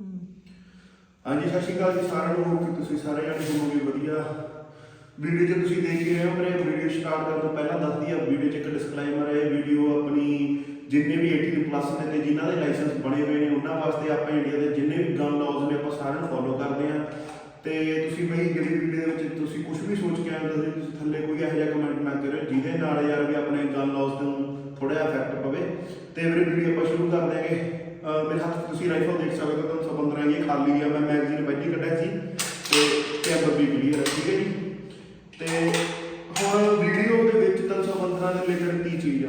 ਹਾਂਜੀ, ਸਤਿ ਸ਼੍ਰੀ ਅਕਾਲ ਜੀ ਸਾਰਿਆਂ ਨੂੰ ਹੋਪ ਕਿ ਤੁਸੀਂ ਸਾਰੇ ਜਣੇ? ਹੋਵੋਗੇ ਵਧੀਆ। ਵੀਡੀਓ 'ਚ ਤੁਸੀਂ ਦੇਖ ਹੀ ਰਹੇ ਹੋ ਮੇਰੇ ਵੀਡੀਓ ਸਟਾਰਟ ਕਰਨ ਤੋਂ ਪਹਿਲਾਂ ਦੱਸਦੀ ਆ, ਵੀਡੀਓ 'ਚ ਇੱਕ ਡਿਸਕਲੇਮਰ ਹੈ, ਵੀਡੀਓ ਆਪਣੀ ਜਿੰਨੇ ਵੀ 18 ਪਲੱਸ ਦੇ ਨੇ, ਜਿਨ੍ਹਾਂ ਦੇ ਲਾਇਸੈਂਸ ਬਣੇ ਹੋਏ ਨੇ, ਉਹਨਾਂ ਵਾਸਤੇ ਆਪਾਂ ਇੰਡੀਆ ਦੇ ਜਿੰਨੇ ਵੀ ਗਨ ਲਾਜ਼ ਨੇ, ਆਪਾਂ ਸਾਰਿਆਂ ਨੂੰ ਫੋਲੋ ਕਰਦੇ ਆ। ਤੇ ਤੁਸੀਂ ਬਈ ਜਿਹੜੀ ਵੀਡੀਓ ਦੇ ਵਿੱਚ ਤੁਸੀਂ ਕੁਝ ਵੀ ਸੋਚ ਕੇ ਆਉਂਦੇ ਹੋ ਤੁਸੀਂ ਥੱਲੇ ਕੋਈ ਇਹੋ ਜਿਹਾ ਕਮੈਂਟ ਨਾ ਕਰਿਓ, ਜਿਹਦੇ ਨਾਲ ਯਾਰ ਵੀ ਆਪਣੇ ਗਨ ਲਾਜ਼ ਨੂੰ ਥੋੜਾ ਜਿਹਾ ਇਫੈਕਟ ਪਵੇ। ਤੇ ਵੀਰੇ, ਵੀਡੀਓ ਆਪਾਂ ਸ਼ੁਰੂ ਕਰ ਦਿਆਂਗੇ ਮੇਰੇ ਹੱਥ 'ਚ ਤੁਸੀਂ ਰਾਈਫਲ ਦੇਖ ਸਕਦੇ ਹੋ 315 ਇਹ ਖਾਲੀ ਆ ਮੈਂ ਮੈਗਜ਼ੀਨ ਪਹਿਲੀ ਕੱਢਿਆ ਸੀ ਤੇ ਕੈਮਰਾ ਵੀ ਕਲੀਅਰ ਠੀਕ ਹੈ ਜੀ। ਤੇ ਹੁਣ ਵੀਡੀਓ ਦੇ ਵਿੱਚ 315 ਦੇ ਰਿਲੇਟਡ ਕੀ ਚੀਜ਼ ਆ?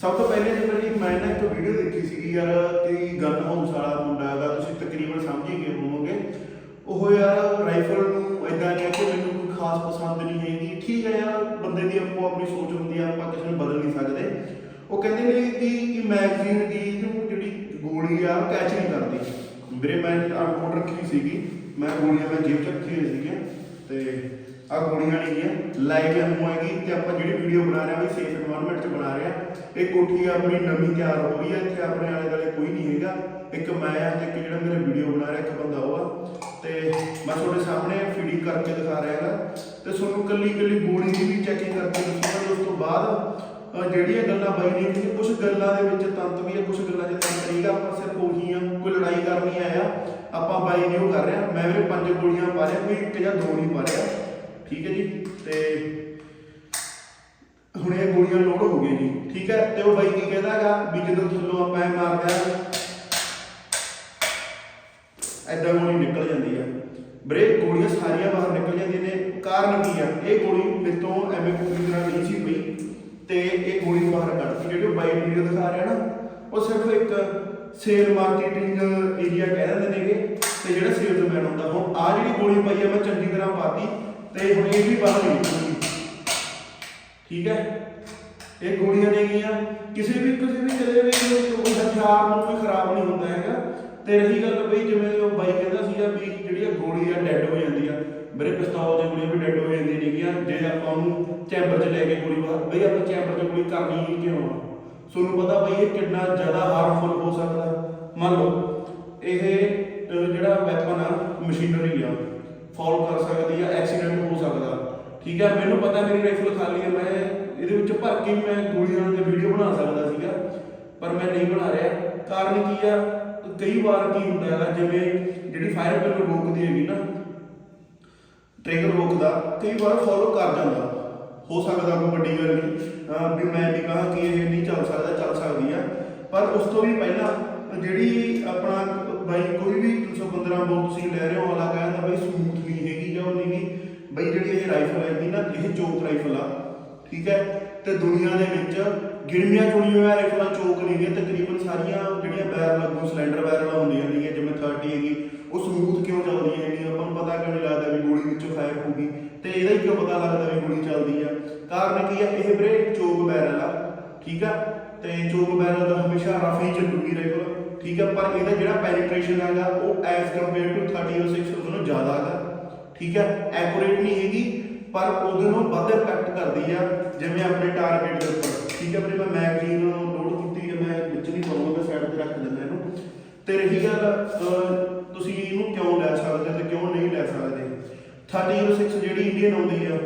ਸਭ ਤੋਂ ਪਹਿਲੇ ਜਿਹੜਾ ਜੀ ਮੈਂ ਨਾ ਇੱਕ ਵੀਡੀਓ ਦੇਖੀ ਸੀਗੀ ਯਾਰ ਕਿ ਗਨ ਹਾਊਸ ਵਾਲਾ ਮੁੰਡਾ ਹੈਗਾ, ਤੁਸੀਂ ਤਕਰੀਬਨ ਸਮਝ ਹੀ ਗਏ ਹੋਵੋਗੇ। ਉਹ ਯਾਰ ਰਾਈਫਲ ਨੂੰ ਇਦਾਂ ਨਹੀਂ ਕਿ ਮੈਨੂੰ ਕੋਈ ਖਾਸ ਪਸੰਦ ਨਹੀਂ ਹੈਗੀ। ਠੀਕ ਹੈ ਯਾਰ, ਬੰਦੇ ਦੀ ਆਪੋ ਆਪਣੀ ਸੋਚ ਹੁੰਦੀ ਆ, ਆਪਾਂ ਕਿਸੇ ਨੂੰ ਬਦਲ ਨਹੀਂ ਸਕਦੇ। ਉਹ ਕਹਿੰਦੇ ਨੇ ਕਿ ਇਹ ਦੀ ਜਿਹੜੀ ਗੋਲੀ ਆ ਕੈਚ ਨਹੀਂ ਕਰਦੀ। ਮੇਰੇ ਮੈਂ ਰਿਪੋਰਟ ਰੱਖੀ ਸੀਗੀ। ਮੈਂ ਗੋਲੀਆਂ ਮੈਂ ਜੇਬ 'ਚ ਰੱਖੀ ਹੋਈ ਸੀਗੀ ਤੇ ਆ ਗੋਲੀਆਂ ਨੇਗੀਆਂ ਲੈ ਕੇ ਹੋਏਗੀ ਤੇ ਆਪਾਂ ਜਿਹੜੀ ਵੀਡੀਓ ਬਣਾ ਰਹੇ ਆ ਵੀ ਸੇਫ এনवायरमेंਟ 'ਚ ਬਣਾ ਰਹੇ ਆ। ਇਹ ਕੋਠੀ ਆਪਣੀ ਨਵੀਂ ਤਿਆਰ ਹੋ ਰਹੀ ਹੈ ਇੱਥੇ ਆਪਣੇ ਆਲੇ ਦੁਆਲੇ ਕੋਈ ਨਹੀਂ ਹੈਗਾ। ਇੱਕ ਮੈਂ ਆ ਤੇ ਜਿਹੜਾ ਮੇਰਾ ਵੀਡੀਓ ਬਣਾ ਰਿਹਾ, ਇੱਕ ਬੰਦਾ ਉਹ ਤੇ ਮੈਂ ਤੁਹਾਡੇ ਸਾਹਮਣੇ ਫੀਡਿੰਗ ਕਰਕੇ ਦਿਖਾ ਰਿਹਾ ਹੈਗਾ। ਤੇ ਤੁਹਾਨੂੰ ਕੱਲੀ ਕੱਲੀ ਗੋਲੀ ਦੀ ਵੀ ਚੈਕਿੰਗ ਕਰਕੇ ਦੱਸੂਗਾ ਉਸ ਤੋਂ ਬਾਅਦ ਜਿਹੜੀਆਂ ਗੱਲਾਂ ਬਾਈ ਨੇ ਕਿ ਕੁਝ ਗੱਲਾਂ ਦੇ ਵਿੱਚ ਤੰਤ ਵੀ ਹੈ ਕੁਝ ਗੱਲਾਂ 'ਚ ਤੰਤ ਨਹੀਂਗਾ ਆਪਾਂ ਸਿਰਫ ਉਹੀ ਆ, ਕੋਈ ਲੜਾਈ ਕਰਨੀ ਆਇਆ ਆਪਾਂ ਬਾਈ ਨੇ ਉਹ ਕਰ ਰਿਹਾ। ਮੈਂ ਵੀ ਪੰਜ ਗੋਲੀਆਂ ਪਾ ਰਿਹਾ ਕੋਈ ਇੱਕ ਜਾਂ ਦੋ ਨਹੀਂ ਪਾ ਰਿਹਾ ਠੀਕ ਹੈ ਜੀ? ਤੇ ਹੁਣ ਇਹ ਗੋਲੀਆਂ ਲੋਡ ਹੋ ਗਈਆਂ ਜੀ। ਠੀਕ ਹੈ? ਤੇ ਉਹ ਬਾਈ ਕੀ ਕਹਿੰਦਾ ਵੀ ਜਦੋਂ ਥੱਲੋਂ ਆਪਾਂ ਇਹ ਮਾਰਦੇ ਆ ਐਦਾਂ ਗੋਲੀ ਨਿਕਲ ਜਾਂਦੀ ਆ। ਬ੍ਰੇਕ ਗੋਲੀਆਂ ਸਾਰੀਆਂ ਬਾਹਰ ਨਿਕਲ ਜਾਂਦੀਆਂ ਨੇ। ਕਾਰਨ ਕੀ ਆ? ਇਹ ਗੋਲੀ ਮੇਰੇ ਤੋਂ ਐਵੇਂ ਪੂਰੀ ਤਰ੍ਹਾਂ ਨਹੀਂ ਸੀ ਪਈ। ਤੇ ਇਹ ਗੋਲੀ ਬਾਹਰ ਕੱਢਤੀ ਜਿਹੜੀ ਉਹ ਬਾਈ ਵੀਡੀਓ ਦਿਖਾ ਰਿਹਾ ਨਾ, ਉਹ ਸਿਰਫ ਇੱਕ ਸੇਲ ਮਾਰਕੀਟਿੰਗ ਏਰੀਆ ਕਹਿ ਦਿੰਦੇ ਨੇਗੇ ਤੇ ਜਿਹੜਾ ਸੇਲਸਮੈਨ ਹੁੰਦਾ, ਹੁਣ ਆ ਜਿਹੜੀ ਗੋਲੀ ਪਈ ਆ, ਮੈਂ ਚੰਗੀ ਤਰ੍ਹਾਂ ਪਾਤੀ ਤੇ ਹੁਣ ਇਹ ਵੀ ਬਾਹਰ ਨਿਕਲੂਗੀ ਠੀਕ ਹੈ? ਇਹ ਗੋਲੀਆਂ ਨੇ ਕਿਸੇ ਵੀ ਕਿਸੇ ਵੀ ਕਦੇ ਵੀ ਕੋਈ ਹਥਿਆਰ ਨੂੰ ਕੋਈ ਖਰਾਬ ਨਹੀਂ ਹੁੰਦਾ ਹੈਗਾ। ਤੇ ਰਹੀ ਗੱਲ ਬਈ, ਜਿਵੇਂ ਉਹ ਬਾਈ ਕਹਿੰਦਾ ਸੀਗਾ ਵੀ ਜਿਹੜੀ ਇਹ ਗੋਲੀ ਆ ਡੈੱਡ ਹੋ ਜਾਂਦੀ ਆ ਮੇਰੇ ਪਿਸਤੌਲ ਦੀ ਗੋਲੀਆਂ ਵੀ ਡੈੱਡ ਹੋ ਜਾਂਦੀਆਂ ਨੇਗੀਆਂ, ਜੇ ਆਪਾਂ ਉਹਨੂੰ ਚੈਂਬਰ 'ਚ ਲੈ ਕੇ ਗੋਲੀ ਬਾਹਰ ਬਈ ਆਪਾਂ ਚੈਂਬਰ 'ਚ ਗੋਲੀ ਕਰਨੀ ਹੀ ਕਿਉਂ ਆ? ਤੁਹਾਨੂੰ ਪਤਾ ਬਈ ਇਹ ਕਿੰਨਾ ਜ਼ਿਆਦਾ ਹਾਰਮਫੁਲ ਹੋ ਸਕਦਾ ਮੰਨ ਲਓ, ਇਹ ਜਿਹੜਾ ਵੈਪਨ ਆ ਮਸ਼ੀਨਰੀ ਆ ਫਾਲ ਕਰ ਸਕਦੀ ਆ ਐਕਸੀਡੈਂਟ ਹੋ ਸਕਦਾ। ਠੀਕ ਹੈ ਮੈਨੂੰ ਪਤਾ ਮੇਰੀ ਰਾਈਫਲ ਖਾਲੀ ਹੈ ਮੈਂ ਇਹਦੇ ਵਿੱਚ ਭਰ ਕੇ ਮੈਂ ਗੋਲੀਆਂ ਦੇ ਵੀਡੀਓ ਬਣਾ ਸਕਦਾ ਸੀਗਾ, ਪਰ ਮੈਂ ਨਹੀਂ ਬਣਾ ਰਿਹਾ। ਕਾਰਨ ਕੀ ਆ? ਕਈ ਵਾਰ ਕੀ ਹੁੰਦਾ ਹੈਗਾ, ਜਿਵੇਂ ਜਿਹੜੀ ਫਾਇਰ ਪਿਨ ਰੋਕਦੀ ਹੈਗੀ ਨਾ ਟ੍ਰਿਗਰ ਰੋਕਦਾ, ਕਈ ਵਾਰ ਫੋਲੋ ਕਰ ਜਾਂਦਾ। ਹੋ ਸਕਦਾ ਕੋਈ ਵੱਡੀ ਗੱਲ ਨਹੀਂ ਵੀ ਮੈਂ ਵੀ ਕਹਾਂ ਕਿ ਇਹ ਨਹੀਂ ਚੱਲ ਸਕਦਾ, ਚੱਲ ਸਕਦੀ ਆ। ਪਰ ਉਸ ਤੋਂ ਵੀ ਪਹਿਲਾਂ ਜਿਹੜੀ ਆਪਣਾ ਬਾਈ ਕੋਈ ਵੀ 315 ਬੋਲ ਤੁਸੀਂ ਲੈ ਰਹੇ ਹੋ, ਅਗਲਾ ਕਹਿੰਦਾ ਬਾਈ ਸਮੂਥ ਨਹੀਂ ਹੈਗੀ ਜਾਂ ਉਹ ਨਹੀਂ ਬਈ ਜਿਹੜੀ ਇਹ ਰਾਈਫਲ ਹੈਗੀ ਨਾ, ਇਹ ਚੋਕ ਰਾਈਫਲ ਆ, ਠੀਕ ਹੈ? ਤੇ ਦੁਨੀਆ ਦੇ ਵਿੱਚ ਗਿਣਵੀਆਂ ਚੁਣੀਆਂ ਹੋਈਆਂ ਰਾਈਫਲਾਂ ਚੋਕ ਨਹੀਂ ਤਕਰੀਬਨ ਸਾਰੀਆਂ ਜਿਹੜੀਆਂ ਬੈਰਲ ਲੱਗੂ ਸਿਲੰਡਰ ਬੈਰਲ ਹੁੰਦੀਆਂ ਨੇਗੀਆਂ ਜਿਵੇਂ 30 ਹੈਗੀ, ਉਹ ਸਮੂਥ ਕਿਉਂ ਚੱਲਦੀ ਹੈਗੀ ਆਪਾਂ ਨੂੰ ਪਤਾ ਕਿਉਂ ਲੱਗਦਾ ਵੀ ਗੋਲੀ ਵਿੱਚੋਂ ਫਾਇਰ ਹੋਊਗੀ ਤੇ ਇਹਦਾ ਹੀ ਕਿਉਂ ਪਤਾ ਲੱਗਦਾ ਵੀ ਗੋਲੀ ਚੱਲਦੀ ਆ? ਕਾਰਨ ਕੀ ਆ? ਇਹ ਵੀਰੇ ਚੋਕ ਬੈਰਲ ਆ ਠੀਕ ਆ? ਤੇ ਚੋਕ ਬੈਰਲ ਦਾ ਹਮੇਸ਼ਾ ਰਫ ਹੀ ਚੱਲੂਗੀ ਰਾਈਫਲ ਠੀਕ ਆ? ਪਰ ਇਹਦਾ ਜਿਹੜਾ ਪੈਨੀਟ੍ਰੇਸ਼ਨ ਹੈਗਾ, ਉਹ ਐਸ ਕੰਪੇਅਰ ਟੂ 3006 ਉਹਨੂੰ ਜ਼ਿਆਦਾ ਹੈਗਾ, ਠੀਕ ਹੈ ਐਕੂਰੇਟ ਨਹੀਂ ਹੈਗੀ, ਪਰ ਉਹਦੇ ਨੂੰ ਵੱਧ ਇੰਪੈਕਟ ਕਰਦੀ ਆ, ਜਿਵੇਂ ਆਪਣੇ ਟਾਰਗੇਟ ਦੇ ਉੱਪਰ। ਠੀਕ ਹੈ ਵੀਰੇ, ਮੈਂ ਮੈਗਜ਼ੀਨ ਲੋਡ ਕੀਤੀ ਹੈ, ਮੈਂ ਵਿੱਚ ਨਹੀਂ ਪਾਉਂਗਾ ਮੈਂ ਸਾਈਡ ਤੇ ਰੱਖ ਦਿੰਦਾ ਇਹਨੂੰ। ਤੇ ਰਹੀ ਗੱਲ ਤੁਸੀਂ ਇਹਨੂੰ ਕਿਉਂ ਲੈ ਸਕਦੇ ਤੇ ਕਿਉਂ ਨਹੀਂ ਲੈ ਸਕਦੇ? 3006 ਜਿਹੜੀ ਇੰਡੀਅਨ ਆਉਂਦੀ ਆ,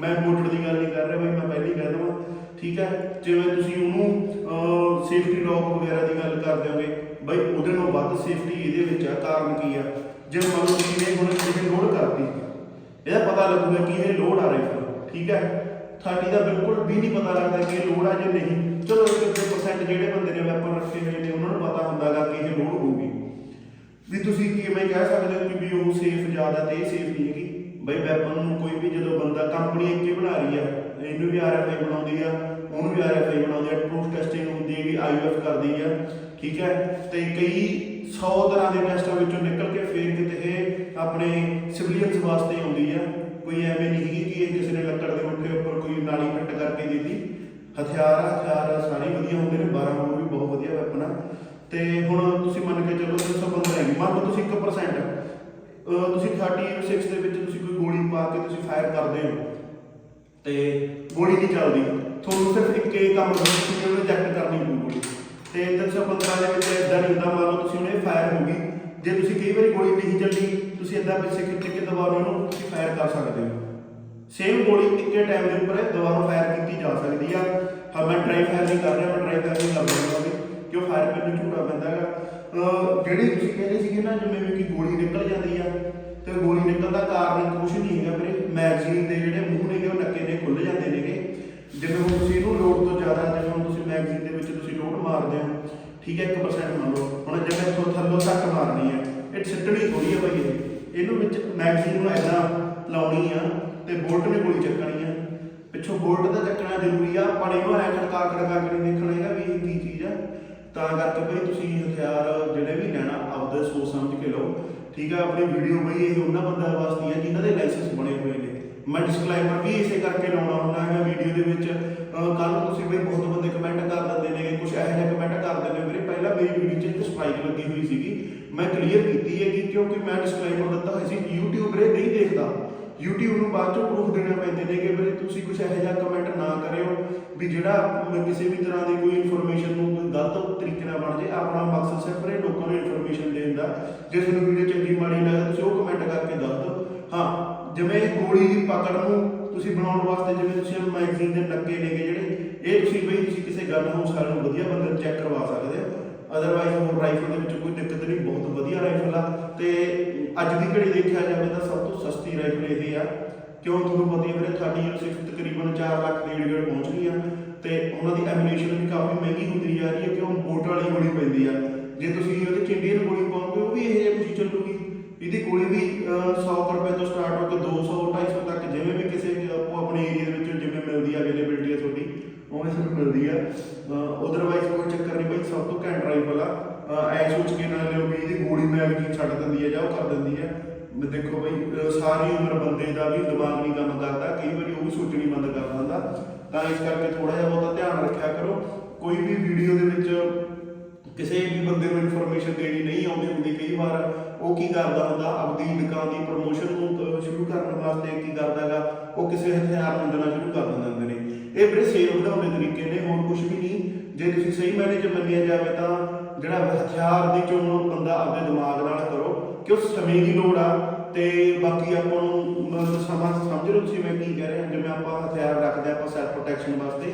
ਮੈਂ ਮੋਟਰ ਦੀ ਗੱਲ ਨਹੀਂ ਕਰ ਰਿਹਾ ਬਈ, ਮੈਂ ਪਹਿਲੀ ਕਹਿ ਦਵਾਂ, ਠੀਕ ਹੈ? ਜਿਵੇਂ ਤੁਸੀਂ ਉਹਨੂੰ ਸੇਫਟੀ ਲੌਕ ਵਗੈਰਾ ਦੀ ਗੱਲ ਕਰਦੇ ਹੋਗੇ, ਬਈ, ਉਹਦੇ ਨਾਲੋਂ ਵੱਧ ਸੇਫਟੀ ਇਹਦੇ ਵਿੱਚ ਆ, ਕਾਰਨ ਕੀ ਆ? ਜੇ ਮੰਨ ਲਓ ਤੁਸੀਂ ਨੇ ਹੁਣ ਇਹ ਲੋਡ ਕਰਤੀ, ਇਹਦਾ ਪਤਾ ਲੱਗੂਗਾ ਕਿ ਇਹ ਲੋਡ ਆ ਰਹੀ, ਠੀਕ ਹੈ? 30 ਦਾ ਬਿਲਕੁਲ ਵੀ ਨਹੀਂ ਪਤਾ ਲੱਗਦਾ ਕਿ ਇਹ ਆ ਜਾਂ ਨਹੀਂ। ਚਲੋ 1% ਜਿਹੜੇ ਬੰਦੇ ਨੇ ਵੈਪਨ ਰੱਖੇ ਹੋਏ ਨੇ, ਉਹਨਾਂ ਨੂੰ ਪਤਾ ਹੁੰਦਾਗਾ ਕਿ ਇਹ ਲੋਡ ਹੋਊਗੀ। ਵੀ ਤੁਸੀਂ ਕਿਵੇਂ ਕਹਿ ਸਕਦੇ ਹੋ ਕਿ ਵੀ ਉਹ ਸੇਫ ਜ਼ਿਆਦਾ ਤੇ ਇਹ ਸੇਫ ਨਹੀਂ ਹੈਗੀ? ਬਈ ਵੈਪਨ ਨੂੰ ਕੋਈ ਵੀ ਜਦੋਂ ਬੰਦਾ ਕੰਪਨੀ ਇੱਕ ਬਣਾ ਰਹੀ ਆ, ਇਹਨੂੰ ਵੀ ਆਰਐਫਆਈ ਬਣਾਉਂਦੀ ਆ, ਉਹਨੂੰ ਵੀ ਆਰਐਫਆਈ ਬਣਾਉਂਦੀ ਆ ਪ੍ਰੂਫ ਟੈਸਟਿੰਗ ਹੁੰਦੀ ਹੈ ਕਿ ਆਈਯੂਐਫ ਕਰਦੀ ਆ, ਠੀਕ ਹੈ? ਤੇ ਕਈ 100 ਤਰ੍ਹਾਂ ਦੇ ਟੈਸਟਾਂ ਵਿੱਚੋਂ ਨਿਕਲ ਕੇ ਫੇਰ ਕਿਤੇ ਇਹ ਆਪਣੇ ਸਿਵਲੀਅਨਸ ਵਾਸਤੇ ਆਉਂਦੀ ਆ। ਕੋਈ ਐਵੇਂ ਨਹੀਂ ਹੈਗੀ ਕਿ ਇਹ ਕਿਸੇ ਨੇ ਲੱਕੜ ਦੇ ਮੁੱਠੇ ਉੱਪਰ ਕੋਈ ਨਾਲੀ ਫਿੱਟ ਕਰਕੇ ਦੇ ਦਿੱਤੀ। ਹਥਿਆਰ ਆ, ਹਥਿਆਰ ਆ, ਸਾਰੇ ਵਧੀਆ ਹੁੰਦੇ ਨੇ 12 ਬੋਰ ਵੀ ਬਹੁਤ ਵਧੀਆ ਵੈਪਨ ਆ। ਤੇ ਹੁਣ ਤੁਸੀਂ ਮੰਨ ਕੇ ਚੱਲੋ 315 ਹੈਗੀ ਮੰਨ ਲਓ ਤੁਸੀਂ 1% ਅਹ ਤੁਸੀਂ 36 ਦੇ ਵਿੱਚ ਤੁਸੀਂ ਕੋਈ ਗੋਲੀ ਪਾ ਕੇ ਤੁਸੀਂ ਫਾਇਰ ਕਰਦੇ ਹੋ ਤੇ ਗੋਲੀ ਨਹੀਂ ਚੱਲਦੀ। ਤੁਹਾਨੂੰ ਸਿਰਫ ਇੱਕ ਹੀ ਕੰਮ ਕਰਨਾ ਤੁਸੀਂ ਉਹਨੂੰ ਰਿਜੈਕਟ ਕਰਨੀ ਪਊ ਗੋਲੀ। ਤੇ 315 ਦੇ ਵਿੱਚ ਇਦਾਂ ਨਹੀਂ ਹੁੰਦਾ ਮੰਨ ਲਓ ਤੁਸੀਂ ਉਹਨੇ ਫਾਇਰ ਹੋ ਗਈ ਜੇ ਤੁਸੀਂ ਕਈ ਵਾਰੀ ਗੋਲੀ ਨਹੀਂ ਚੱਲੀ, ਤੁਸੀਂ ਏਦਾਂ ਪਿੱਛੇ ਖਿੱਚ ਕੇ ਦੁਬਾਰਾ ਉਹਨੂੰ ਤੁਸੀਂ ਫਾਇਰ ਕਰ ਸਕਦੇ ਹੋ। ਸੇਮ ਗੋਲੀ ਇੱਕੇ ਟਾਈਮ ਦੇ ਉੱਪਰ ਦੁਬਾਰਾ ਫਾਇਰ ਕੀਤੀ ਜਾ ਸਕਦੀ ਆ। ਹਾਂ, ਮੈਂ ਡਰਾਈ ਫਾਇਰ ਨਹੀਂ ਕਰ ਰਿਹਾ, ਮੈਂ ਡਰਾਈ ਫਾਇਰ ਨਹੀਂ ਕਰ ਰਿਹਾ ਕਿਉਂ ਫਾਇਰ ਕਰਨ ਨੂੰ ਝੂਠਾ ਪੈਂਦਾ ਹੈਗਾ। ਜਿਹੜੀ ਤੁਸੀਂ ਕਹਿੰਦੇ ਸੀਗੇ ਨਾ, ਜਿਵੇਂ ਵੀ ਕਿ ਗੋਲੀ ਨਿਕਲ ਜਾਂਦੀ ਆ, ਤੇ ਗੋਲੀ ਨਿਕਲਣ ਦਾ ਕਾਰਨ ਕੁਝ ਨਹੀਂ ਹੈਗਾ ਵੀਰੇ। ਮੈਗਜ਼ੀਨ ਦੇ ਜਿਹੜੇ ਮੂੰਹ ਨੇਗੇ, ਉਹ ਨੱਕੇ ਦੇ ਖੁੱਲ ਜਾਂਦੇ ਨੇਗੇ। ਜਿਵੇਂ ਹੁਣ ਤੁਸੀਂ ਇਹਨੂੰ ਲੋਡ ਤੋਂ ਜ਼ਿਆਦਾ, ਜਿਵੇਂ ਹੁਣ ਤੁਸੀਂ ਮੈਗਜ਼ੀਨ ਦੇ ਵਿੱਚ ਤੁਸੀਂ ਲੋਡ ਮਾਰਦੇ ਹੋ ਠੀਕ ਹੈ 1% ਮੰਨ ਲਓ। ਹੁਣ ਜਿਵੇਂ ਇੱਥੋਂ ਥੱਲੋਂ ਤੱਕ ਮਾਰਨੀ ਹੈ, ਇਹ ਸਿੱਟਣੀ ਥੋੜੀ ਹੈ ਭਾਈ ਇਹ। ਇਹਨੂੰ ਵਿੱਚ ਮੈਗਜ਼ੀਨ ਨੂੰ ਐਦਾਂ ਲਾਉਣੀ ਆ ਤੇ ਬੋਲਟ ਨੇ ਗੋਲੀ ਚੱਕਣੀ ਆ। ਪਿੱਛੋਂ ਬੋਲਟ ਦਾ ਚੱਕਣਾ ਜ਼ਰੂਰੀ ਆ ਆਪਾਂ ਇਹਨੂੰ ਐ ਖੜਕਾ ਖੜਕਾ ਕੇ ਦੇਖਣਾ ਹੈਗਾ ਵੀ ਇਹ ਕੀ ਚੀਜ਼ ਆ। ਤਾਂ ਕਰਕੇ ਭਾਈ ਤੁਸੀਂ ਹਥਿਆਰ ਜਿਹੜੇ ਵੀ ਲੈਣਾ, ਆਪਦੇ ਸੋਚ ਸਮਝ ਕੇ ਲਓ। ਠੀਕ ਆ, ਆਪਣੀ ਵੀਡੀਓ ਬਈ ਇਹ ਉਹਨਾਂ ਬੰਦਿਆਂ ਵਾਸਤੇ ਆ ਜਿਨ੍ਹਾਂ ਦੇ ਲਾਇਸੈਂਸ ਬਣੇ ਹੋਏ ਨੇ। ਮੈਂ ਡਿਸਕਲੇਮਰ ਵੀ ਇਸੇ ਕਰਕੇ ਲਾਉਣਾ ਹੁੰਦਾ ਹੈਗਾ ਵੀਡੀਓ ਦੇ ਵਿੱਚ। ਕੱਲ ਨੂੰ ਤੁਸੀਂ ਵੀ ਬਹੁਤ ਬੰਦੇ ਕਮੈਂਟ ਕਰ ਦਿੰਦੇ ਨੇ ਕੁਝ ਇਹੋ ਜਿਹੇ ਕਮੈਂਟ ਕਰ ਦਿੰਦੇ ਮੇਰੇ ਪਹਿਲਾਂ ਮੇਰੀ ਵੀਡੀਓ 'ਚ ਇੱਕ ਸਟ੍ਰਾਈਕ ਲੱਗੀ ਹੋਈ ਸੀਗੀ। ਮੈਂ ਕਲੀਅਰ ਕੀਤੀ ਹੈ ਕਿ ਕਿਉਂਕਿ ਮੈਂ ਡਿਸਕਲੇਮਰ ਦਿੱਤਾ ਹੋਇਆ ਸੀ। YouTube ਰੇ ਨਹੀਂ ਦੇਖਦਾ। YouTube ਨੂੰ ਬਾਅਦ ਚੋਂ ਪ੍ਰੂਫ ਦੇਣਾ ਪੈਂਦੇ ਨੇ ਕਿ ਵੀਰੇ। ਤੁਸੀਂ ਕੁਝ ਇਹੋ ਜਿਹਾ ਕਮੈਂਟ ਨਾ ਕਰਿਓ ਵੀ ਜਿਹੜਾ ਕਿਸੇ ਵੀ ਤਰ੍ਹਾਂ ਦੀ ਕੋਈ ਇਨਫੋਰਮੇਸ਼ਨ ਨੂੰ ਕੋਈ ਗਲਤ ਤਰੀਕੇ ਨਾਲ ਬਣ ਜੇ, ਆਪਣਾ ਮਕਸਦ ਸਿਰਫ ਇਹ ਲੋਕਾਂ ਨੂੰ ਇਨਫੋਰਮੇਸ਼ਨ ਦੇਣ ਦਾ। ਜੇ ਤੁਹਾਨੂੰ ਵੀਡੀਓ ਚੰਗੀ ਮਾੜੀ ਲੱਗਦੀ ਤੁਸੀਂ ਉਹ ਕਮੈਂਟ ਕਰਕੇ ਦੱਸ ਦਿਓ। ਹਾਂ ਜਿਵੇਂ ਗੋਲੀ ਦੀ ਪਕੜ ਨੂੰ ਤੁਸੀਂ ਬਣਾਉਣ ਵਾਸਤੇ ਜਿਵੇਂ ਤੁਸੀਂ ਮੈਗਜ਼ੀਨ ਦੇ ਨੱਕੇ ਨੇਗੇ ਜਿਹੜੇ, ਇਹ ਤੁਸੀਂ ਬਈ ਤੁਸੀਂ ਕਿਸੇ ਗਨ ਹਾਊਸ ਵਾਲੇ ਨੂੰ ਵਧੀਆ ਬੰਦੇ ਨੂੰ ਚੈੱਕ ਕਰਵਾ ਸਕਦੇ ਹੋ। ਅਦਰਵਾਈਜ਼ ਹੋਰ ਰਾਈਫਲ ਦੇ ਵਿੱਚ ਕੋਈ ਦਿੱਕਤ ਨਹੀਂ, ਬਹੁਤ ਵਧੀਆ ਰਾਈਫਲ ਆ। ਤੇ ਅੱਜ ਦੀ ਘੜੀ ਦੇਖਿਆ ਜਾਵੇ ਤਾਂ ਸਭ ਤੋਂ ਸਸਤੀ ਰਾਈਫਲ ਇਹ ਆ। ਕਿਉਂ ਤੁਹਾਨੂੰ ਪਤਾ ਹੀ ਹੈ ਵੀਰੇ 3006 ਤਕਰੀਬਨ 4 ਲੱਖ ਦੇ ਏੜ ਪਹੁੰਚ ਗਈ ਆ। ਤੇ ਉਹਨਾਂ ਦੀ ਐਮੂਨੇਸ਼ਨ ਵੀ ਕਾਫੀ ਮਹਿੰਗੀ ਹੁੰਦੀ ਜਾ ਰਹੀ ਹੈ ਕਿਉਂ ਬੋਟ ਵਾਲੀ ਗੋਲੀ ਪੈਂਦੀ ਆ। ਜੇ ਤੁਸੀਂ ਉਹਦੇ ਚ ਇੰਡੀਅਨ ਗੋਲੀ ਪਾਓਗੇ ਉਹ ਵੀ ਇਹ ਜਿਹਾ ਕੁਝ ਚੱਲੂਗੀ। ਇਹਦੀ ਗੋਲੀ ਵੀ 100 ਰੁਪਏ ਤੋਂ ਸਟਾਰਟ ਹੋ ਕੇ 200 250 ਤੱਕ ਜਿਵੇਂ ਵੀ ਕਿਸੇ ਆਪੋ ਆਪਣੇ ਏਰੀਆ ਦੇ ਵਿੱਚ ਜਿਵੇਂ ਮਿਲਦੀ ਆ ਅਵੇਲੇਬਿਲਟੀ ਆ ਤੁਹਾਡੀ, ਉਵੇਂ ਸਾਨੂੰ ਮਿਲਦੀ ਆ। ਅਦਰਵਾਈਜ਼ ਕੋਈ ਚੱਕਰ ਨਹੀਂ ਬਈ, ਸਭ ਤੋਂ ਘੈਂਟ ਰਾਈਫਲ ਆ ਐ ਸੋਚ ਕੇ ਨਾ ਲਿਓ ਵੀ ਇਹਦੀ ਗੋਲੀ ਮੈਗਜ਼ੀਨ ਛੱਡ ਦਿੰਦੀ ਹੈ ਜਾਂ ਉਹ ਕਰ ਦਿੰਦੀ ਹੈ ਦੇਖੋ ਬਈ ਸਾਰੀ ਉਮਰ ਬੰਦੇ ਦਾ ਵੀ ਦਿਮਾਗ ਨਹੀਂ ਕੰਮ ਕਰਦਾ, ਕਈ ਵਾਰੀ ਉਹ ਵੀ ਸੋਚਣੀ ਬੰਦ ਕਰ ਦਿੰਦਾ। ਤਾਂ ਇਸ ਕਰਕੇ ਥੋੜਾ ਜਿਹਾ ਬਹੁਤਾ ਧਿਆਨ ਰੱਖਿਆ ਕਰੋ। ਕੋਈ ਵੀ ਵੀਡੀਓ ਦੇ ਵਿੱਚ ਕਿਸੇ ਵੀ ਬੰਦੇ ਨੂੰ ਇਨਫੋਰਮੇਸ਼ਨ ਦੇਣੀ ਨਹੀਂ ਆਉਂਦੀ ਹੁੰਦੀ, ਕਈ ਵਾਰ ਉਹ ਕੀ ਕਰਦਾ ਹੁੰਦਾ, ਆਪਦੀ ਦੁਕਾਨ ਦੀ ਪ੍ਰਮੋਸ਼ਨ ਨੂੰ ਸ਼ੁਰੂ ਕਰਨ ਵਾਸਤੇ ਕੀ ਕਰਦਾਗਾ ਉਹ ਕਿਸੇ ਹਥਿਆਰ ਨੂੰ ਦੇਣਾ ਸ਼ੁਰੂ ਕਰ ਦਿੰਦੇ ਨੇ। ਇਹ ਵੀਰੇ ਸੇਲ ਵਧਾਉਣ ਤਰੀਕੇ ਨੇ, ਹੋਰ ਕੁਝ ਵੀ ਨਹੀਂ। ਜੇ ਤੁਸੀਂ ਸਹੀ ਮਾਇਨੇ 'ਚ ਮੰਨਿਆ ਜਾਵੇ ਤਾਂ ਜਿਹੜਾ ਹਥਿਆਰ ਦੀ ਚੋਣ ਬੰਦਾ ਆਪਣੇ ਦਿਮਾਗ ਨਾਲ ਕਰੋ, ਕਿ ਉਸ ਸਮੇਂ ਦੀ ਲੋੜ ਆ। ਤੇ ਬਾਕੀ ਆਪਾਂ ਨੂੰ ਸਮਾਂ ਸਮਝ ਲਓ ਤੁਸੀਂ ਮੈਂ ਕੀ ਕਹਿ ਰਿਹਾ, ਜਿਵੇਂ ਆਪਾਂ ਹਥਿਆਰ ਰੱਖਦੇ ਆਪਾਂ ਸੈਲਫ ਪ੍ਰੋਟੈਕਸ਼ਨ ਵਾਸਤੇ।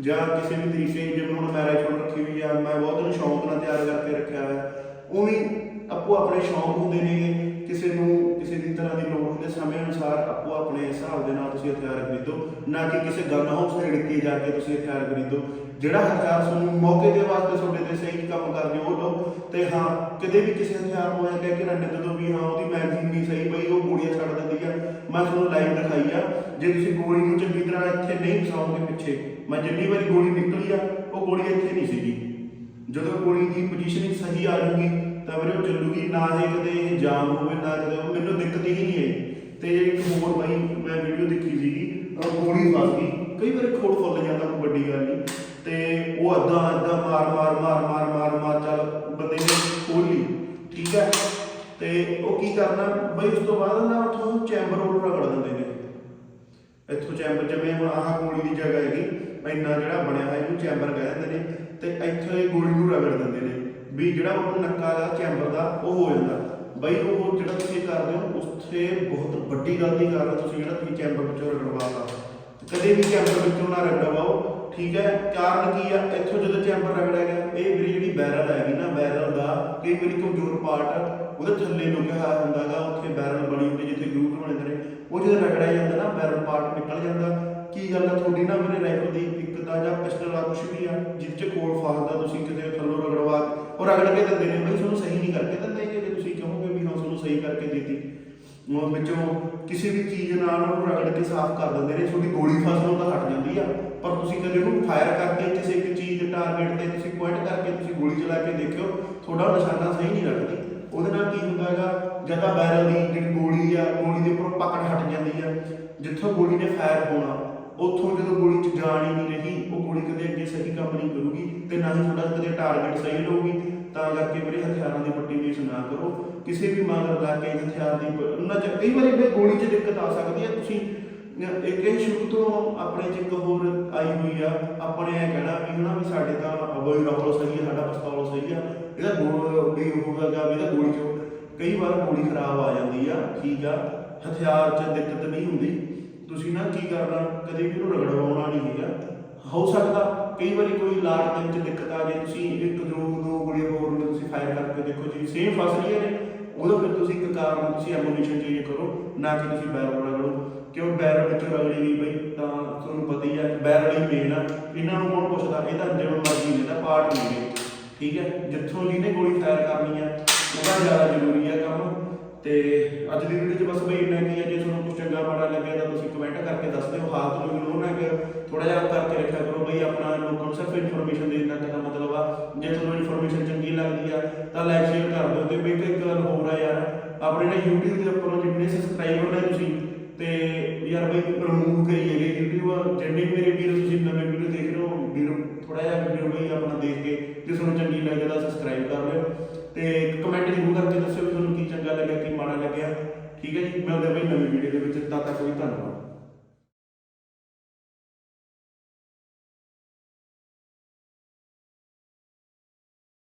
ਜਾਂ ਕਿਸੇ ਵੀ ਤਰੀਕੇ ਜਿਵੇਂ ਹੁਣ ਮੈਂ ਰਾਈਫਲ ਰੱਖੀ ਹੋਈ ਆ, ਮੈਂ ਬਹੁਤ ਨੂੰ ਸ਼ੌਂਕ ਨਾਲ ਤਿਆਰ ਕਰਕੇ ਰੱਖਿਆ ਹੋਇਆ। ਉਵੇਂ ਆਪੋ ਆਪਣੇ ਸ਼ੌਂਕ ਹੁੰਦੇ ਨੇ, ਕਿਸੇ ਨੂੰ ਕਿਸੇ ਦੀ ਤਰ੍ਹਾਂ ਦੀ ਲੋੜ ਹੁੰਦੇ ਸਮੇਂ ਅਨੁਸਾਰ ਆਪੋ ਆਪਣੇ ਹਿਸਾਬ ਦੇ ਨਾਲ ਤੁਸੀਂ ਹਥਿਆਰ ਖਰੀਦੋ। ਨਾ ਕਿ ਕਿਸੇ ਗਨ ਹਾਊਸ ਤੇ ਕੇ ਜਾ ਕੇ ਤੁਸੀਂ ਹਥਿਆਰ ਖਰੀਦੋ। ਜਿਹੜਾ ਹਥਿਆਰ ਤੁਹਾਨੂੰ ਮੌਕੇ ਦੇ ਵਾਸਤੇ ਤੁਹਾਡੇ ਤੇ ਸਹੀ ਕੰਮ ਕਰਦੇ ਉਹ ਲਓ। ਤੇ ਹਾਂ, ਕਦੇ ਵੀ ਕਿਸੇ ਹਥਿਆਰ ਨੂੰ ਐ ਕਹਿ ਕੇ ਨਾ ਜਦੋਂ ਵੀ ਹਾਂ, ਉਹਦੀ ਮੈਗਜ਼ੀਨ ਨਹੀਂ ਸਹੀ ਬਈ ਉਹ ਗੋਲੀਆਂ ਛੱਡ ਦਿੰਦੀ ਆ। ਮੈਂ ਤੁਹਾਨੂੰ ਲਾਈਵ ਦਿਖਾਈ ਆ। ਜੇ ਤੁਸੀਂ ਗੋਲੀ ਨੂੰ ਚੰਗੀ ਤਰ੍ਹਾਂ ਇੱਥੇ ਨਹੀਂ ਫਸਾਓਗੇ ਪਿੱਛੇ ਮੈਂ ਜਿੰਨੀ ਵਾਰੀ ਗੋਲੀ ਨਿਕਲੀ ਆ, ਉਹ ਗੋਲੀ ਇੱਥੇ ਨਹੀਂ ਸੀਗੀ। ਜਦੋਂ ਗੋਲੀ ਦੀ ਪੋਜੀਸ਼ਨਿੰਗ ਸਹੀ ਆ ਜੂਗੀ ਤਾਂ ਵੀਰੇ ਉਹ ਚੱਲੂਗੀ, ਨਾ ਜੇ ਕਦੇ ਜਾਮ ਹੋਵੇ, ਨਾ ਕਦੇ ਉਹ, ਮੈਨੂੰ ਦਿੱਕਤ ਹੀ ਨਹੀਂ ਆਈ। ਤੇ ਇੱਕ ਹੋਰ ਬਾਈ, ਮੈਂ ਵੀਡੀਓ ਦੇਖੀ ਸੀਗੀ, ਉਹ ਗੋਲੀ ਫਸ ਗਈ। ਕਈ ਵਾਰੀ ਖੋੜ ਫੁੱਲ ਜਾਂਦਾ, ਕੋਈ ਵੱਡੀ ਗੱਲ ਨਹੀਂ। ਤੇ ਉਹ ਅੱਧਾ ਅੱਧਾ, ਮਾਰ ਮਾਰ ਮਾਰ ਮਾਰ ਮਾਰ ਮਾਰ, ਚੱਲ ਬੰਦੇ ਨੇ ਖੋਲੀ ਠੀਕ ਹੈ? ਤੇ ਉਹ ਕੀ ਕਰਨਾ, ਬਈ ਉਸ ਤੋਂ ਬਾਅਦ ਨਾ ਉੱਥੋਂ ਚੈਂਬਰ ਉਹ ਰਗੜ ਦਿੰਦੇ ਨੇ। ਇੱਥੋਂ ਚੈਂਬਰ ਜਿਵੇਂ ਹੁਣ ਆਹ ਗੋਲੀ ਦੀ ਜਗ੍ਹਾ ਹੈਗੀ, ਇੰਨਾ ਜਿਹੜਾ ਬਣਿਆ ਹੋਇਆ, ਇਹਨੂੰ ਚੈਂਬਰ ਕਹਿ ਦਿੰਦੇ ਨੇ। ਤੇ ਇੱਥੋਂ ਇਹ ਗੋਲੀ ਨੂੰ ਰਗੜ ਦਿੰਦੇ ਨੇ, ਵੀ ਜਿਹੜਾ ਉਹ ਨੱਕਾ ਦਾ ਚੈਂਬਰ ਦਾ ਉਹ ਹੋ ਜਾਂਦਾ। ਬਈ ਉਹ ਜਿਹੜਾ ਤੁਸੀਂ ਕਰਦੇ ਹੋ, ਉੱਥੇ ਬਹੁਤ ਵੱਡੀ ਗਲਤੀ ਕਰ ਰਹੇ ਤੁਸੀਂ ਜਿਹੜਾ ਤੁਸੀਂ ਚੈਂਬਰ ਵਿੱਚੋਂ ਰਗੜਵਾਤਾ ਕਦੇ ਵੀ ਚੈਂਬਰ ਵਿੱਚੋਂ ਨਾ ਰਗੜਵਾਓ, ਠੀਕ ਹੈ? ਕਾਰਨ ਕੀ ਆ? ਇੱਥੋਂ ਜਦੋਂ ਚੈਂਬਰ ਰਗੜਿਆ ਗਿਆ, ਇਹ ਮੇਰੀ ਜਿਹੜੀ ਬੈਰਲ ਹੈਗੀ ਨਾ, ਬੈਰਲ ਦਾ ਕਈ ਵਾਰੀ ਕਮਜ਼ੋਰ ਪਾਰਟ ਉਹਦੇ ਥੱਲੇ ਲੁਕਿਆ ਹੋਇਆ ਹੁੰਦਾਗਾ ਉੱਥੇ ਬੈਰਲ ਬਣੀ ਹੁੰਦੀ ਜਿੱਥੇ ਗਰੂਟ ਬਣਦੇ ਨੇ। ਉਹ ਜਦੋਂ ਰਗੜਿਆ ਜਾਂਦਾ ਨਾ, ਬੈਰਲ ਪਾਰਟ ਨਿਕਲ ਜਾਂਦਾ। ਕੀ ਗੱਲ ਆ? ਤੁਹਾਡੀ ਨਾ ਮੇਰੇ ਰਾਈਫਲ ਦੀ ਇੱਕ ਤਾਂ ਜਾਂ ਪਿਸਟਲ ਆ ਕੁਛ ਵੀ ਆ ਜਿਹਦੇ ਚ ਕੋਲ ਫਸਦਾ ਤੁਸੀਂ ਕਿਤੇ ਥੱਲੋਂ ਰਗੜਵਾ ਉਹ ਰਗੜ ਕੇ ਦਿੰਦੇ ਨੇ। ਬਈ ਤੁਹਾਨੂੰ ਸਹੀ ਨਹੀਂ ਕਰਕੇ ਦਿੰਦੇ ਜੇ ਤੁਸੀਂ ਕਹੋਗੇ ਵੀ ਹਾਂ, ਤੁਹਾਨੂੰ ਸਹੀ ਕਰਕੇ ਦਿੱਤੀ। ਉਹ ਵਿੱਚੋਂ ਕਿਸੇ ਵੀ ਚੀਜ਼ ਨਾਲ ਉਹਨੂੰ ਰਗੜ ਕੇ ਸਾਫ਼ ਕਰ ਦਿੰਦੇ ਨੇ। ਤੁਹਾਡੀ ਗੋਲੀ ਫਸਣੋਂ ਤਾਂ ਹਟ ਜਾਂਦੀ ਆ। ਪਰ ਤੁਸੀਂ ਕਦੇ ਉਹਨੂੰ ਫਾਇਰ ਕਰਕੇ ਕਿਸੇ ਇੱਕ ਚੀਜ਼ ਦੇ ਟਾਰਗੇਟ ਤੇ ਤੁਸੀਂ ਪੁਆਇੰਟ ਕਰਕੇ ਤੁਸੀਂ ਗੋਲੀ ਚਲਾ ਕੇ ਦੇਖਿਓ, ਤੁਹਾਡਾ ਨਿਸ਼ਾਨਾ ਸਹੀ ਨਹੀਂ ਲੱਗਦੀ। ਉਹਦੇ ਨਾਲ ਕੀ ਹੁੰਦਾ ਹੈਗਾ? ਜਦੋਂ ਬੈਰਲ ਦੀ ਜਿਹੜੀ ਗੋਲੀ ਆ, ਗੋਲੀ ਦੇ ਉੱਪਰ ਪਕੜ ਹਟ ਜਾਂਦੀ ਆ। ਜਿੱਥੋਂ ਗੋਲੀ ਨੇ ਫਾਇਰ ਹੋਣਾ, ਉੱਥੋਂ ਜਦੋਂ ਗੋਲੀ ਚ ਜਾਣ ਹੀ ਨਹੀਂ ਰਹੀ, ਉਹ ਗੋਲੀ ਕਦੇ ਅੱਗੇ ਸਹੀ ਕੰਮ ਨਹੀਂ ਕਰੂਗੀ ਤੇ ਨਾ ਹੀ ਤੁਹਾਡਾ ਕਦੇ ਟਾਰਗੇਟ ਸਹੀ ਲਊਗੀ ਤਾਂ ਕਰਕੇ ਵੀਰੇ ਹਥਿਆਰਾਂ ਦੀ ਪੱਟੀ ਵੇਚ ਨਾ ਕਰੋ। ਕਿਸੇ ਵੀ ਮਗਰ ਲਾ ਕੇ ਹਥਿਆਰ ਦੀ ਉਹਨਾਂ ਚ ਕਈ ਵਾਰੀ ਵੀ ਗੋਲੀ 'ਚ ਦਿੱਕਤ ਆ ਸਕਦੀ ਹੈ ਤੁਸੀਂ ਇੱਕ ਇਹ ਸ਼ੁਰੂ ਤੋਂ ਆਪਣੇ ਚ ਇੱਕ ਹੋਰ ਆਈ ਹੋਈ ਆ। ਆਪਣੇ ਇਹ ਕਹਿਣਾ ਵੀ ਹਨਾ ਵੀ ਸਾਡੇ ਤਾਂ ਬਈ ਰਫਲ ਸਹੀ ਆ, ਸਾਡਾ ਪਿਸਤੌਲ ਸਹੀ ਆ। ਇਹਦਾ ਗੋਲ ਵੀ ਉਹ ਹੈਗਾ ਇਹਦਾ ਗੋਲੀ ਚੋਂ ਕਈ ਵਾਰ ਗੋਲੀ ਖਰਾਬ ਆ ਜਾਂਦੀ ਆ, ਠੀਕ ਆ, ਹਥਿਆਰ 'ਚ ਦਿੱਕਤ ਨਹੀਂ ਹੁੰਦੀ। ਤੁਸੀਂ ਨਾ ਕੀ ਕਰਨਾ, ਕਦੇ ਵੀ ਉਹਨੂੰ ਰਗੜਵਾਉਣਾ ਨਹੀਂ ਹੈਗਾ। ਹੋ ਸਕਦਾ ਕਈ ਵਾਰੀ ਕੋਈ ਲਾਟ ਦੇ ਵਿੱਚ ਦਿੱਕਤ ਆ ਜੇ, ਤੁਸੀਂ ਇੱਕ, ਦੋ ਦੋ ਗੋਲੀਆਂ ਹੋਰ ਨੂੰ ਤੁਸੀਂ ਫਾਇਰ ਕਰਕੇ ਦੇਖੋ ਜੀ ਸੇਮ ਫਸ ਰਹੀਆਂ ਨੇ ਉਹਦਾ ਫਿਰ ਤੁਸੀਂ ਇੱਕ ਕਾਰਨ, ਤੁਸੀਂ ਐਮੂਨੀਸ਼ਨ ਚੇਂਜ ਕਰੋ, ਨਾ ਕਿ ਤੁਸੀਂ ਬੈਰਲ ਰਗੜੋ। ਕਿਉਂ ਬੈਰਲ ਵਿੱਚ ਰਗੜੀ ਨਹੀਂ ਬਈ ਤਾਂ ਤੁਹਾਨੂੰ ਪਤਾ ਹੀ ਹੈ ਬੈਰਲ ਹੀ ਮੇਨ ਆ। ਇਹਨਾਂ ਨੂੰ ਕੌਣ ਪੁੱਛਦਾ? ਇਹਦਾ ਜਿਵੇਂ ਮਰਜ਼ੀ ਨੇ ਪਾਰਟ ਨਹੀਂ ਠੀਕ ਹੈ? ਜਿੱਥੋਂ ਜਿਹਨੇ ਗੋਲੀ ਫਾਇਰ ਕਰਨੀ ਆ, ਉਹਦਾ ਜ਼ਿਆਦਾ ਜ਼ਰੂਰੀ ਆ ਕੰਮ। ਤੇ ਅੱਜ ਦੀ ਵੀਡੀਓ 'ਚ ਬਸ ਬਈ ਇੰਨਾ ਕੀ ਹੈ ਜੇ ਤੁਹਾਨੂੰ ਕੁਝ ਚੰਗਾ ਮਾੜਾ ਲੱਗਿਆ ਤਾਂ ਤੁਸੀਂ ਕਮੈਂਟ ਕਰਕੇ ਦੱਸ ਦਿਓ। ਹਾਲਤ ਨੂੰ ਇਗਨੋਰ ਨਾ ਕਰੋ ਥੋੜਾ ਜਿਹਾ ਕਰਕੇ ਰੱਖਿਆ ਕਰੋ ਬਈ, ਆਪਣਾ ਲੋਕਾਂ ਨੂੰ ਸਿਰਫ ਇਨਫੋਰਮੇਸ਼ਨ ਦੇਣ ਤੱਕ ਦਾ ਮਤਲਬ ਆ। ਜੇ ਤੁਹਾਨੂੰ ਇਨਫੋਰਮੇਸ਼ਨ ਚੰਗੀ ਲੱਗਦੀ ਆ, ਤਾਂ ਲਾਈਕ ਸ਼ੇਅਰ ਕਰ ਦਿਓ। ਤੇ ਬਈ ਇੱਕ ਗੱਲ ਹੋਰ ਆ ਯਾਰ, ਆਪਣੇ ਨਾ YouTube ਦੇ ਉੱਪਰੋਂ ਜਿੰਨੇ ਸਬਸਕ੍ਰਾਈਬਰ ਨੇ ਤੁਸੀਂ, ਤੇ ਯਾਰ ਬਈ ਰਿਮੂਵ ਕਰੀਏ